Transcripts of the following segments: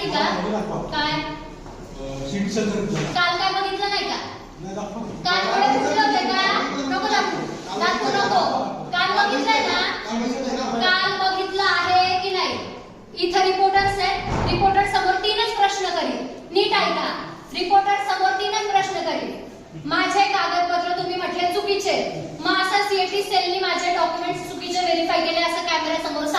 माहिती का? काय काल काय बघितलं नाही का? काल डोळे फुटले होते का? नको दाखवू. दाखवू नको. काल बघितलंय ना? काल बघितलं आहे की नाही? इथं रिपोर्टर्स आहेत. रिपोर्टर समोर तीनच प्रश्न करील नीट ऐका. रिपोर्टर समोर तीनच प्रश्न करील माझे कागदपत्र तुम्ही म्हटले चुकीचे. मग असं सीएटी सेलनी माझे डॉक्युमेंट्स चुकीचे व्हेरीफाय केले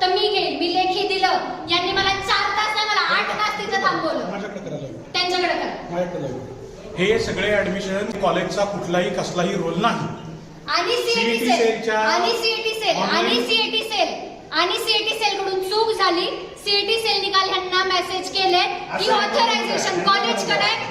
तर मी घेईन मी लेखी दिलं. यांनी मला चार तास नाही मला आठ तास तिथं थांबवलं. माझ्याकडे त्यांच्याकडे करा. माझ्याकडे जाऊ. हे सगळे ऍडमिशन कॉलेजचा कुठलाही कसलाही रोल नाही. आणि सीएटी सेल सेलच्या आणि सीएटी सेल online- आणि सीएटी सेल आणि सीएटी सेल कडून चूक झाली. सीएटी सेल निकाल ह्यांना मेसेज केले की ऑथरायझेशन कॉलेज सेल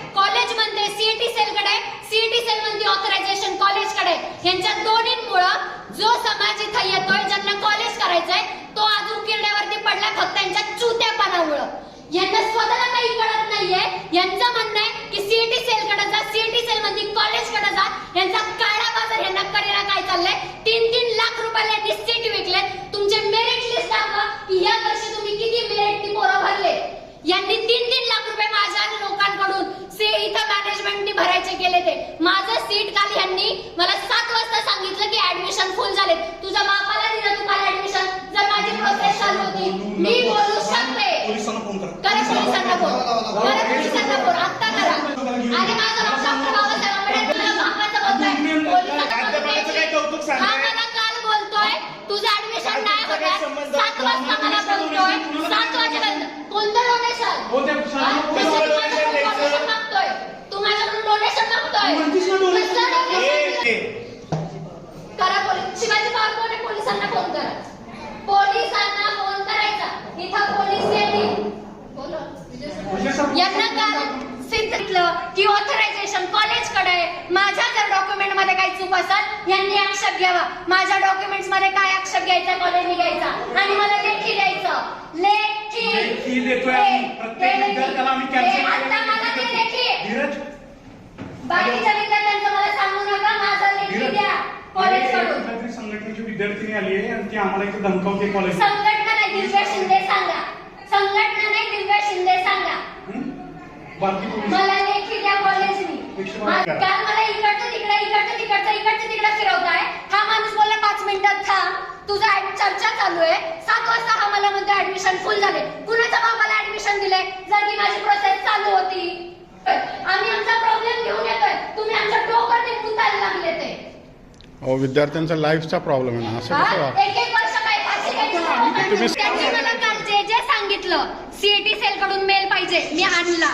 कडे सीएटी सेल म्हणते ऑथरायझेशन कॉलेजकडे यांच्या दोन्हींमुळं जो समाज इथं येतोय ज्यांना कॉलेज करायचंय तो अजून किरड्यावरती पडला फक्त यांच्या चुत्यापणामुळं. यांना स्वतःला काही कळत नाहीये. यांचं म्हणणं आहे की सीएटी सेल कडे जा सीएटी सेल मध्ये कॉलेजकडे जा यांचा काळा बाजार यांना करीना काय चाललंय तीन तीन लाख रुपयाला यांनी सीट विकले तुमचे मेरिट लिस्ट दाखवा की या वर्षी तुम्ही किती मेरिट पोरं भरले यांनी तीन तीन लाख रुपये माझ्या लोकांकडून से इथं मॅनेजमेंटनी भरायचे केले ते माझं सीट काल यांनी मला सात वाजता सांगितलं की ऍडमिशन फुल झाले तुझ्या बापाला दिलं तू काल ऍडमिशन जर माझी प्रोसेस चालू होती मी बोलू शकते पोलिसांना फोन करा करा पोलिसांना फोन करा पोलिसांना फोन आत्ता करा आणि माझा बाप डॉक्टर बाबासाहेब आंबेडकर तुझ्या बापाचं बोलतोय पोलिसांना बाबाचं काय कौतुक बोलतोय. सांगताय? हा मला काल बोलतोय तुझं ऍडमिशन नाही बाबाचं काय होत संबंध? सात वाजता मला बोलतोय सात वाजेपर्यंत कोणतं डोनेशन हो, त्या शाळेत डोनेशन मागतोय तू माझ्याकडून डोनेशन मागतोय म्हणतीस ना donation. कसलं donation? ए, ए, करा पोलीस शिवाजी पवार कोण आहे? पोलिसांना फोन करा पोलिसांना फोन करायचा इथं पोलीस येतील बोलो. यांना काल सांगितलं की ऑथरायझेशन कॉलेजकडे माझ्या जर डॉक्युमेंटमध्ये काही चूक असेल यांनी आक्षेप घ्यावा. माझ्या डॉक्युमेंट्समध्ये काय आक्षेप घ्यायचा कॉलेजने घ्यायचा? आणि मला लेखी द्यायचं. लेखी. लेखी देतोय प्रत्येक. विद्यार्थ्याला आम्ही आता मला ते लेखी. धीरज. बाकीच्या विद्यार्थ्यांचं मला सांगू नका माझं लेखी द्या कॉलेजकडून. काहीतरी संघटनेची विद्यार्थिनी आली आहे आणि ती आम्हाला इथे धमकावते कॉलेज संघटना नाही दिव्या शिंदे सांगा संघटना नाही दिव्या शिंदे सांगा बाकी मला लेखी द्या कॉलेजनी एकशे बारा मा- करा. काल मला इकडचं तिकडे इकडचं तिकडचं इकडचं तिकडे फिरवताय. हा माणूस बोलला पाच मिनिटात थांब. तुझा ऍड- चर्चा चालू आहे. सात वाजता हा मला म्हणतो ऍडमिशन फुल झाले. बाबाला ऍडमिशन दिले जर की माझी प्रोसेस चालू होती आम्ही आमचा प्रॉब्लेम घेऊन येतोय. तुम्ही आमच्या लागले ते. अहो विद्यार्थ्यांचा लाईफचा प्रॉब्लेम आहे ना असं कसं? वा एक एक वर्ष काय फाशी घ्यायची तुम्ही- त्यांनी मला काल जे जे सांगितलं सीएटी सेल कडून मेल पाहिजे मी आणला.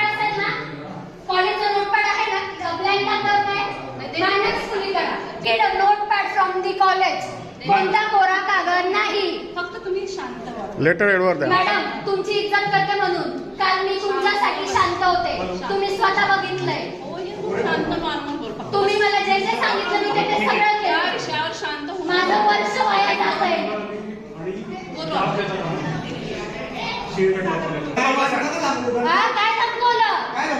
कॉलेजचं नोटपॅड आहे ना ब्लँक काय मायनस फुली करा. Get a notepad from the college कोणता कोरा कागद नाही. फक्त तुम्ही शांत व्हा. लेटर एडवर द्या. मॅडम तुमची इज्जत करते म्हणून. काल मी तुमच्यासाठी शांत होते. तुम्ही स्वतः बघितलंय. हो, तुम्ही मला जे जे सांगितलं मी ते ते सगळं केलं. शांत माझं वर्ष वाया जात आहे काय धमकवलं काय धमकवलं तुला काय असतं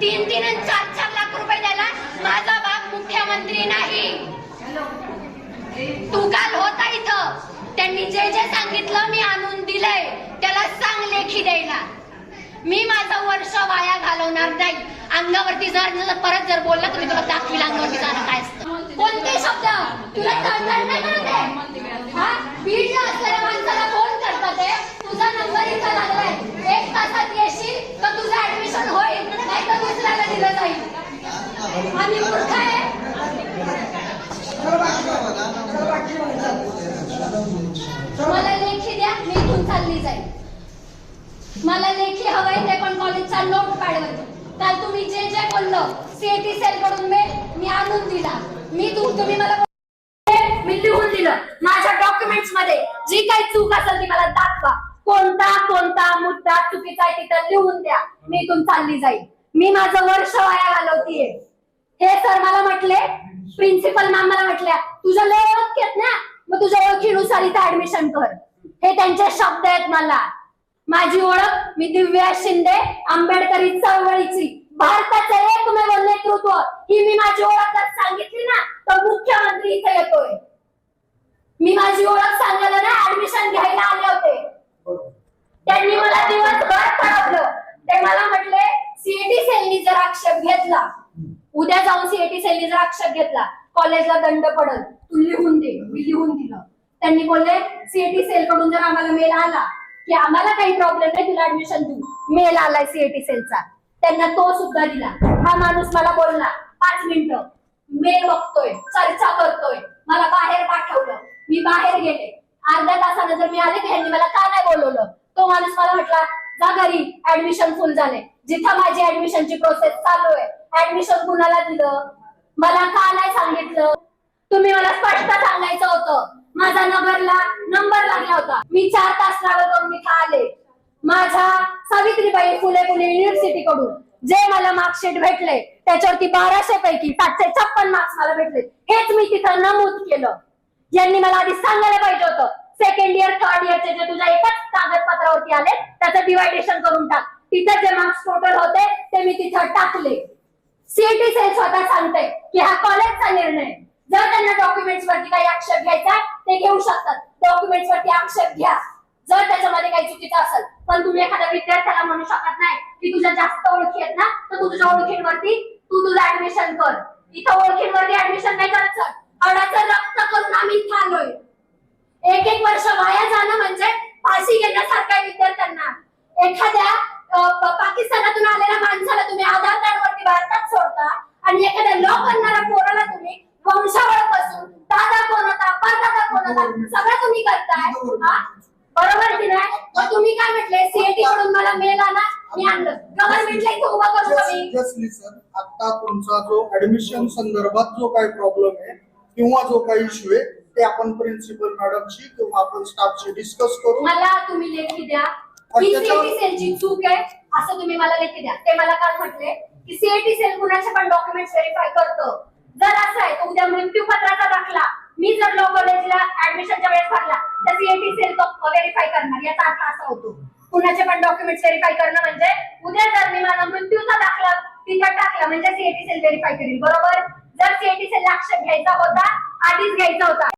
तीन तीन आणि चार चार लाख रुपये द्यायला माझा बाप मुख्यमंत्री नाही. तू काल होता इथं. त्यांनी जे जे सांगितलं मी आणून दिलंय. त्याला सांग लेखी द्यायला. मी माझं वर्ष वाया घालवणार नाही. अंगावरती जर परत जर बोललं तर मी तुला दाखवील अंगावरती जाणं काय असतं. कोणते शब्द? तुला तळतळ नाही करत आहे? हा? बीडला असलेल्या माणसाला फोन करतात तुझा नंबर इथं लागलाय. एक तासात येशील तर तुझं ऍडमिशन होईल नाही तर दुसऱ्याला दिलं जाईल आम्ही मूर्ख आहे मला लेखी द्या मी इथून चालली जाईल मला लेखी हवंय ते पण कॉलेजचा नोट पॅडवर काल तुम्ही जे जे सीएटी सेल कडून मेल मी आणून दिला. मी तुम्ही मला मी लिहून दिलं. माझ्या डॉक्युमेंट्समध्ये जी काही चूक असेल ती मला दाखवा. कोणता कोणता मुद्दा चुकीचा आहे तिथं लिहून द्या. मी इथून चालली जाईल मी माझं वर्ष वाया घालवतीये. हे सर मला म्हटले प्रिन्सिपल मॅम मला म्हटल्या तुझ्या लय ओळख येत ना? मग तुझ्या ओळखीनुसार इथं ऍडमिशन कर. हे त्यांचे शब्द आहेत मला. माझी ओळख मी दिव्या शिंदे आंबेडकरी चळवळीची. भारताचं एकमेव नेतृत्व ही मी माझी ओळख जर सांगितली ना तर मुख्यमंत्री इथे येतोय. मी माझी ओळख सांगायला ना ऍडमिशन घ्यायला आले होते. त्यांनी मला दिवसभर पळवलं ते मला म्हटले सीएटी सेलनी जर आक्षेप घेतला उद्या जाऊन सीएटी सेलनी जर आक्षेप घेतला कॉलेजला दंड पडल तू लिहून दे मी लिहून दिलं. त्यांनी बोलले सीएटी सेल कडून जर आम्हाला मेल आला की आम्हाला काही प्रॉब्लेम नाही तुला ऍडमिशन देऊ. मेल आलाय सीएटी सेलचा. त्यांना तो सुद्धा दिला. हा माणूस मला बोलला पाच मिनिटं. मेल बघतोय चर्चा करतोय. मला बाहेर पाठवलं. मी बाहेर गेले. अर्ध्या तासानं जर मी आले की ह्यांनी मला का नाही बोलवलं? तो माणूस मला म्हटला जा घरी. ऍडमिशन फुल झाले. जिथं माझी ऍडमिशनची प्रोसेस चालू आहे ऍडमिशन कुणाला दिलं? मला का नाही सांगितलं? तुम्ही मला स्पष्ट सांगायचं होतं. माझा नगरला नंबर लागला होता. मी चार तास ट्रॅव्हल करून इथं आले. माझ्या सावित्रीबाई फुले पुणे युनिव्हर्सिटी कडून. जे मला मार्कशीट भेटले त्याच्यावरती बाराशे पैकी सातशे छप्पन मार्क्स मला भेटले. हेच मी तिथं नमूद केलं. यांनी मला आधी सांगायला पाहिजे होतं. सेकंड इयर थर्ड इयरचे जे तुझ्या एकाच कागदपत्रावरती आले त्याचं डिवायडेशन करून टाक. तिथं जे मार्क्स टोटल होते ते मी तिथं टाकले. सीईटी सेल स्वतः सांगते की हा कॉलेजचा निर्णय. जर त्यांना डॉक्युमेंट्स वरती काही आक्षेप घ्यायचा ते घेऊ शकतात. डॉक्युमेंट्स वरती आक्षेप घ्या. जर त्याच्यामध्ये काही चुकीचं असेल पण तुम्ही एखाद्या विद्यार्थ्याला म्हणू शकत नाही की तुझ्या जास्त ओळखी आहेत ना तर तू तुझ्या ओळखींवरती तू तुझं ऍडमिशन कर. इथं ओळखींवरती ऍडमिशन नाही करायचं अडाचं रक्त करून आम्ही इथं आलोय. एक एक वर्ष वाया जाणं म्हणजे फाशी घेण्यासारखं आहे विद्यार्थ्यांना. एखाद्या पाकिस्तानातून आलेल्या माणसाला तुम्ही आधार कार्ड वरती भारतात सोडता आणि एखाद्या लॉ करणाऱ्या पोराला तुम्ही वंशावळपासून दादा कोण होता परदादा कोण होता सगळं तुम्ही करताय हा? बरोबर की नाही? मग तुम्ही काय म्हटले? सीएटी कडून मला मेल आला मी आणलं. गव्हर्नमेंटला इथं उभं करू का मी सर आता तुमचा जो ऍडमिशन संदर्भात जो काही प्रॉब्लेम आहे किंवा जो काही इश्यू आहे ते आपण प्रिन्सिपल मॅडमशी किंवा आपण स्टाफशी डिस्कस करू. मला तुम्ही लेखी द्या. ही सीएटी सेलची चूक आहे असं तुम्ही मला लेखी द्या. ते मला काल म्हटले की सीएटी सेल कुणाचे पण डॉक्युमेंट व्हेरीफाय करतो. जर असं आहे तर उद्या मृत्यूपत्राचा दाखला मी जर लॉ कॉलेजला ऍडमिशनच्या वेळेस भरला तर सीएटी सेल तो व्हेरीफाय करणार याचा अर्थ असा होतो. कुणाचे पण डॉक्युमेंट व्हेरीफाय करणं म्हणजे उद्या जर मी माझा मृत्यूचा दाखला तिथं टाकला म्हणजे सीएटी सेल व्हेरीफाय करेल बरोबर? जर सीएटी सेल आक्षेप घ्यायचा होता आधीच घ्यायचा होता.